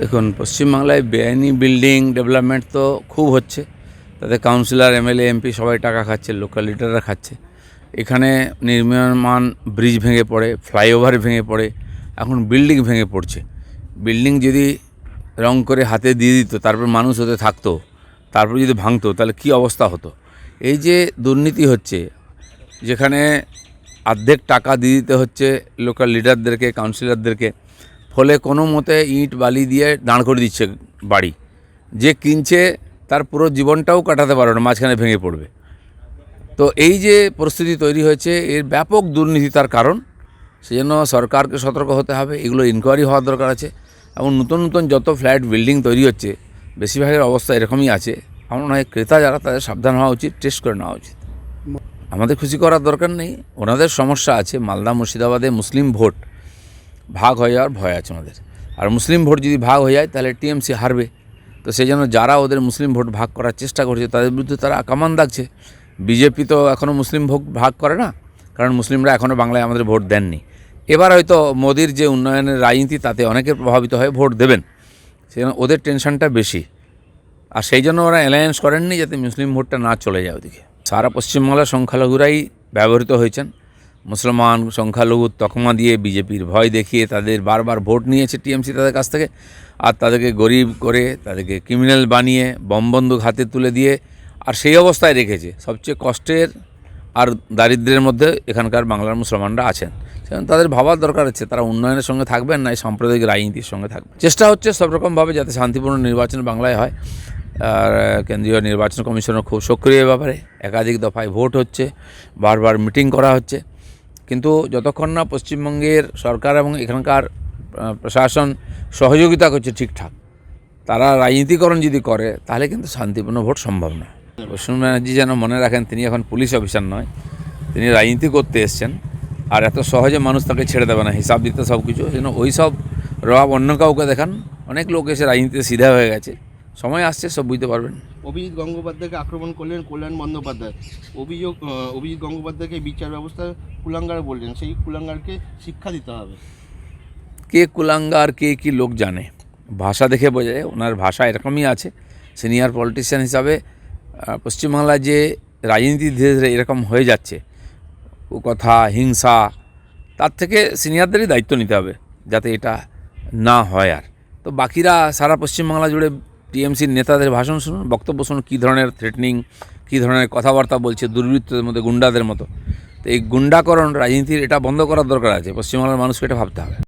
দেখুন পশ্চিমবাংলায় বেআইনি বিল্ডিং ডেভেলপমেন্ট তো খুব হচ্ছে। তাতে কাউন্সিলর, এমএলএ, এমপি সবাই টাকা খাচ্ছে, লোকাল লিডাররা খাচ্ছে। এখানে নির্মাণ ব্রিজ ভেঙে পড়ে, ফ্লাইওভার ভেঙে পড়ে, এখন বিল্ডিং ভেঙে পড়ছে। বিল্ডিং যদি রং করে হাতে দিয়ে দিত, তারপর মানুষ ওতে থাকতো, তারপর যদি ভাঙতো, তাহলে কি অবস্থা হতো? এই যে দুর্নীতি হচ্ছে, যেখানে অর্ধেক টাকা দিয়ে দিতে হচ্ছে লোকাল লিডারদেরকে, কাউন্সিলরদেরকে ফলে কোনো মতে ইট, বালি দিয়ে দাঁড় করে দিচ্ছে বাড়ি। যে কিনছে তার পুরো জীবনটাও কাটাতে পারবে না, মাঝখানে ভেঙে পড়বে। তো এই যে পরিস্থিতি তৈরি হয়েছে, এর ব্যাপক দুর্নীতি তার কারণ। সেজন্য সরকারকে সতর্ক হতে হবে, এগুলো ইনকোয়ারি হওয়ার দরকার আছে। এবং নতুন নতুন যত ফ্ল্যাট বিল্ডিং তৈরি হচ্ছে, বেশিরভাগের অবস্থা এরকমই আছে। আমার মনে হয় ক্রেতা যারা, তাদের সাবধান হওয়া উচিত টেস্ট করে নেওয়া উচিত। আমাদের খুশি করার দরকার নেই, ওনাদের সমস্যা আছে, মালদা মুর্শিদাবাদে মুসলিম ভোট। ভাগ হয়ে যাওয়ার ভয় আছে ওনাদের আর মুসলিম ভোট যদি ভাগ হয়ে যায়, তাহলে টিএমসি হারবে। তো সেই জন্য যারা ওদের মুসলিম ভোট ভাগ করার চেষ্টা করছে, তাদের বিরুদ্ধে তারা কামান দাগছে। বিজেপি তো এখনও মুসলিম ভোট ভাগ করে না, কারণ মুসলিমরা এখনও বাংলায় আমাদের ভোট দেননি। এবার হয়তো মোদির যে উন্নয়নের রাজনীতি, তাতে অনেকে প্রভাবিত হয়ে ভোট দেবেন। সেজন্য ওদের টেনশনটা বেশি। আর সেই জন্য ওরা অ্যালায়েন্স করেননি যাতে মুসলিম ভোটটা না চলে যায় ওদিকে। সারা পশ্চিমবাংলার সংখ্যালঘুরাই ব্যবহৃত হয়েছেন। মুসলমান সংখ্যালঘু তকমা দিয়ে বিজেপির ভয় দেখিয়ে তাদের বারবার ভোট নিয়েছে টিএমসি তাদের কাছ থেকে। আর তাদেরকে গরিব করে তাদেরকে ক্রিমিনাল বানিয়ে, বম বন্দুক হাতে তুলে দিয়ে আর সেই অবস্থায় রেখেছে। সবচেয়ে কষ্টের আর দারিদ্র্যের মধ্যে এখানকার বাংলার মুসলমানরা আছেন। সেজন্য তাদের ভাবার দরকার আছে। তারা উন্নয়নের সঙ্গে থাকবেন না, এই সাম্প্রদায়িক রাজনীতির সঙ্গে থাকবেন। চেষ্টা হচ্ছে সব রকমভাবে যাতে শান্তিপূর্ণ নির্বাচন বাংলায় হয়। আর কেন্দ্রীয় নির্বাচন কমিশনও খুব সক্রিয় ব্যাপারে। একাধিক দফায় ভোট হচ্ছে, বারবার মিটিং করা হচ্ছে। কিন্তু যতক্ষণ না পশ্চিমবঙ্গের সরকার এবং এখানকার প্রশাসন সহযোগিতা করছে ঠিকঠাক, তারা রাজনীতিকরণ যদি করে, তাহলে কিন্তু শান্তিপূর্ণ ভোট সম্ভব নয়। বসুন ব্যানার্জি যেন মনে রাখেন, তিনি এখন পুলিশ অফিসার নয়, তিনি রাজনীতি করতে এসছেন, আর এত সহজে মানুষ তাকে ছেড়ে দেবে না, হিসাব দিতে সব কিছু জন্য ওই সব রবাব অন্য কাউকে দেখান, অনেক লোক এসে রাজনীতিতে সিধা হয়ে গেছে। সময় আসছে সব বুঝতে পারবেন। অভিজিৎ গঙ্গোপাধ্যায়কে আক্রমণ করলেন কল্যাণ বন্দ্যোপাধ্যায়। অভিযোগ অভিজিৎ গঙ্গোপাধ্যায়কে বিচার ব্যবস্থা কুলাঙ্গার বললেন। সেই কুলাঙ্গারকে শিক্ষা দিতে হবে। কে কুলাঙ্গার কে কি লোক জানে? ভাষা দেখে বোঝা যায় ওনার ভাষা এরকমই আছে। সিনিয়র পলিটিশিয়ান হিসাবে পশ্চিমবাংলায় যে রাজনীতি ধীরে ধীরে এরকম হয়ে যাচ্ছে ও কথা হিংসা তার থেকে সিনিয়রদেরই দায়িত্ব নিতে হবে যাতে এটা না হয় আর। তো বাকিরা সারা পশ্চিমবাংলা জুড়ে টিএমসির নেতাদের ভাষণ শুনুন, বক্তব্য শুনুন, কী ধরনের থ্রেটনিং কী ধরনের কথাবার্তা বলছে দুর্বৃত্তদের মধ্যে, গুন্ডাদের মতো। তো এই গুন্ডাকরণ রাজনীতির এটা বন্ধ করার দরকার আছে, পশ্চিমবাংলার মানুষকে এটা ভাবতে হবে।